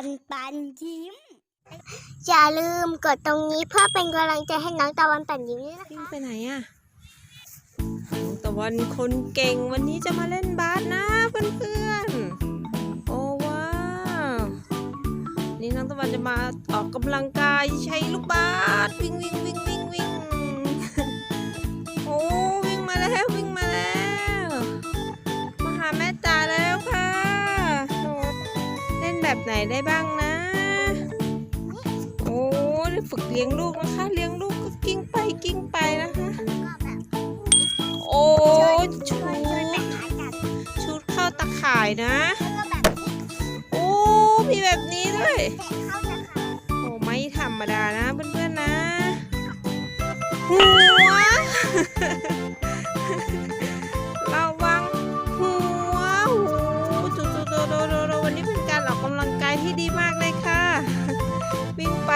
ตะวันปันยิ้ม อย่าลืมกดตรงนี้เพื่อเป็นกำลังใจให้น้องตะวันปันยิ้มด้วยนะวิ่งไปไหนอะน้องตะวันคนเก่งวันนี้จะมาเล่นบาสนะเพื่อนๆ โอ้ว้าว นี่น้องตะวันจะมาออกกำลังกายใช้ลูกบาสวิ่งวิ่งวิ่งวิ่งวิ่ง โอ้วิ่งมาแล้ววิ่งมา แบบไหนได้บ้างนะ โอ้ฝึกเลี้ยงลูกนะคะ เลี้ยงลูกก็กิ้งไปกิ้งไปนะคะ โอ้ชุดชุดเข้าตะข่ายนะ โอ้มีแบบนี้ด้วยโอ้ไม่ธรรมดานะเพื่อนๆนะหัว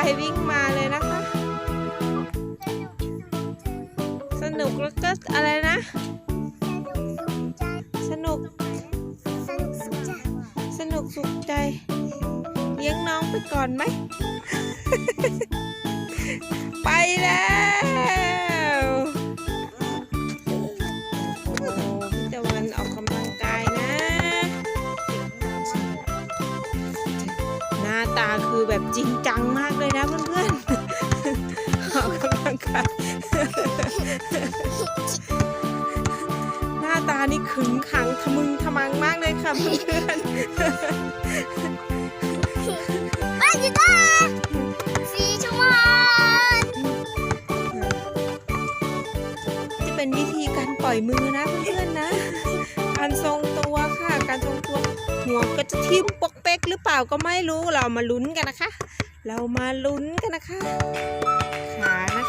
วิ่งไปวิ่งมาเลยนะคะ สนุกแล้วก็อะไรนะ สนุก สนุกสุขใจ เลี้ยงน้องไปก่อนไหม ไปแล้ว คือแบบจริงจังมากเลยนะเพื่อนๆออกกำลังกายหน้าตานี่ขึงขังทะมึงทะมังมากเลยค่ะเพื่อนๆบ้านอยู่ด้านสีชมพูจะเป็นวิธีการปล่อยมือนะเพื่อนๆนะ การทรงตัวค่ะ การทรงตัวหัวก็จะทิ่มปก เปล่าก็ไม่รู้เรามาลุ้นกันนะคะ เรามาลุ้นกันนะคะ ขานะ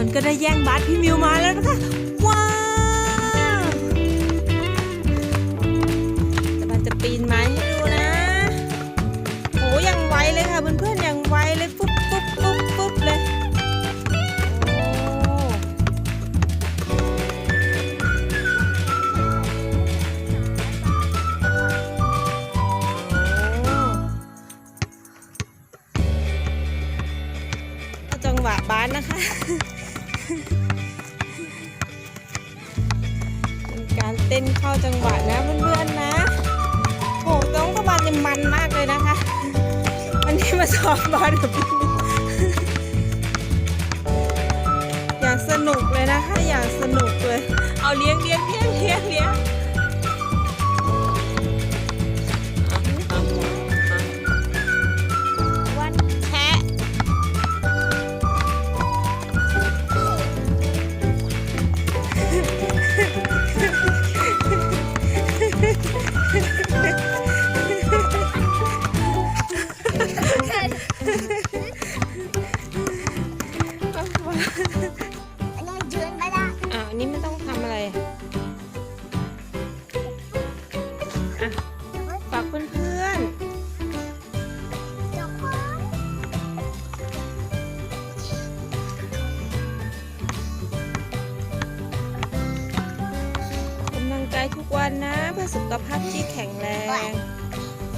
ตอนนี้ตะวันก็ได้แย่งบาสพี่มิวมาแล้วนะคะ ว้าวตะวันจะปีนไม้ให้ดูนะโหยังไวเลยค่ะเพื่อนๆยังไวเลยปุ๊บปุ๊บปุ๊บปุ๊บเลยโอ้โอ้เอาจังหวะบาสนะคะ เป็นการเต้นเข้าจังหวะนะเพื่อนๆนะโอ้น้องตะวันเนี่ยมันมากเลยนะคะวันนี้มาสอบบอลกับพี่อยากสนุกเลยนะคะ อยากสนุกเลย เอาเลี้ยงเลี้ยงเลี้ยงเลี้ยงเลี้ยง อันนี้ไม่ต้องทำอะไรอะฝากเพื่อนเพื่อนๆกำลังใจทุกวันนะ เพื่อสุขภาพที่แข็งแรง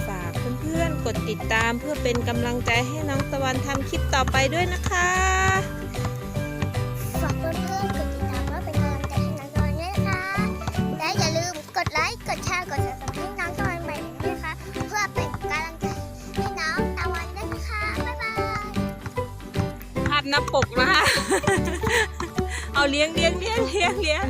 ฝากเพื่อนๆ กดติดตามเพื่อเป็นกำลังใจให้น้องตะวันทำคลิปต่อไปด้วยนะคะ หน้าปกนะคะ เอาเลี้ยงเลี้ยงเลี้ยงเลี้ยงเลี้ยง